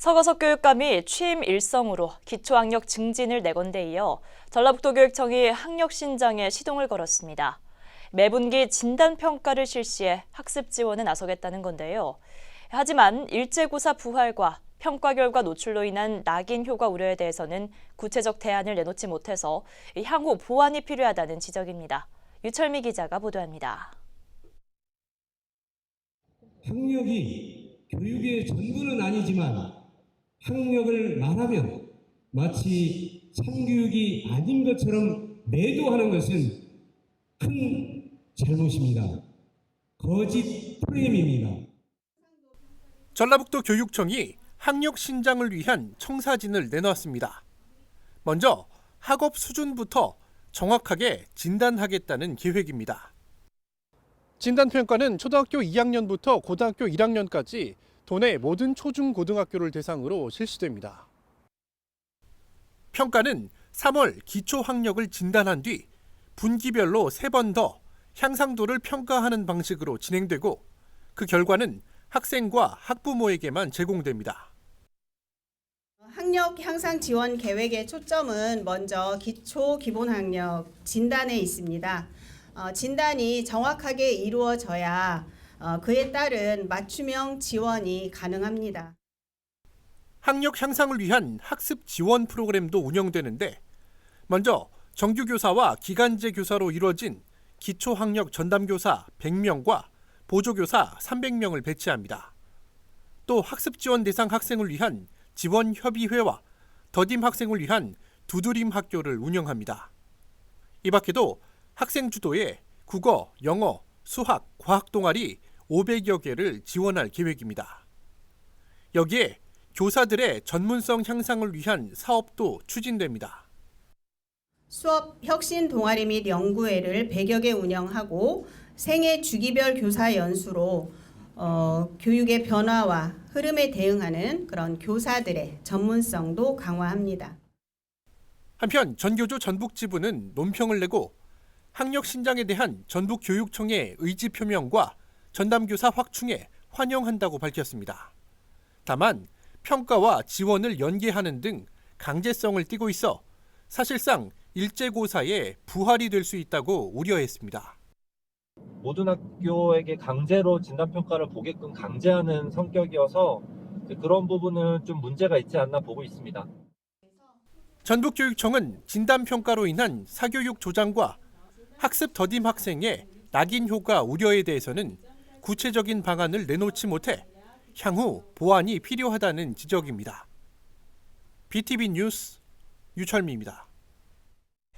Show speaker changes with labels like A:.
A: 서거석 교육감이 취임 일성으로 기초학력 증진을 내건데 이어 전라북도 교육청이 학력 신장에 시동을 걸었습니다. 매분기 진단평가를 실시해 학습 지원에 나서겠다는 건데요. 하지만 일제고사 부활과 평가 결과 노출로 인한 낙인 효과 우려에 대해서는 구체적 대안을 내놓지 못해서 향후 보완이 필요하다는 지적입니다. 유철미 기자가 보도합니다.
B: 학력이 교육의 전부는 아니지만 학력을 말하면 마치 참교육이 아닌 것처럼 매도하는 것은 큰 잘못입니다. 거짓 프레임입니다.
C: 전라북도 교육청이 학력 신장을 위한 청사진을 내놨습니다. 먼저 학업 수준부터 정확하게 진단하겠다는 계획입니다. 진단평가는 초등학교 2학년부터 고등학교 1학년까지 도내 모든 초중 고등학교를 대상으로 실시됩니다. 평가는 3월 기초 학력을 진단한 뒤 분기별로 3번 더 향상도를 평가하는 방식으로 진행되고 그 결과는 학생과 학부모에게만 제공됩니다.
D: 학력 향상 지원 계획의 초점은 먼저 기초 기본 학력 진단에 있습니다. 어, 진단이 정확하게 이루어져야 어, 그에 따른 맞춤형 지원이 가능합니다.
C: 학력 향상을 위한 학습 지원 프로그램도 운영되는데 먼저 정규 교사와 기간제 교사로 이루어진 기초 학력 전담 교사 100명과 보조 교사 300명을 배치합니다. 또 학습 지원 대상 학생을 위한 지원 협의회와 더딤 학생을 위한 두드림 학교를 운영합니다. 이 밖에도 학생 주도의 국어, 영어, 수학, 과학 동아리 500여 개를 지원할 계획입니다. 여기에 교사들의 전문성 향상을 위한 사업도 추진됩니다.
D: 수업 혁신 동아리 및 연구회를 100여 개 운영하고 생애 주기별 교사 연수로 어, 교육의 변화와 흐름에 대응하는 그런 교사들의 전문성도 강화합니다.
C: 한편 전교조 전북지부는 논평을 내고 학력 신장에 대한 전북교육청의 의지 표명과 전담교사 확충에 환영한다고 밝혔습니다. 다만 평가와 지원을 연계하는 등 강제성을 띠고 있어 사실상 일제고사의 부활이 될 수 있다고 우려했습니다.
E: 모든 학교에게 강제로 진단평가를 보게끔 강제하는 성격이어서 그런 부분은 좀 문제가 있지 않나 보고 있습니다.
C: 전북교육청은 진단평가로 인한 사교육 조장과 학습 더딤 학생의 낙인 효과 우려에 대해서는 구체적인 방안을 내놓지 못해 향후 보완이 필요하다는 지적입니다. BTV 뉴스 유철미입니다.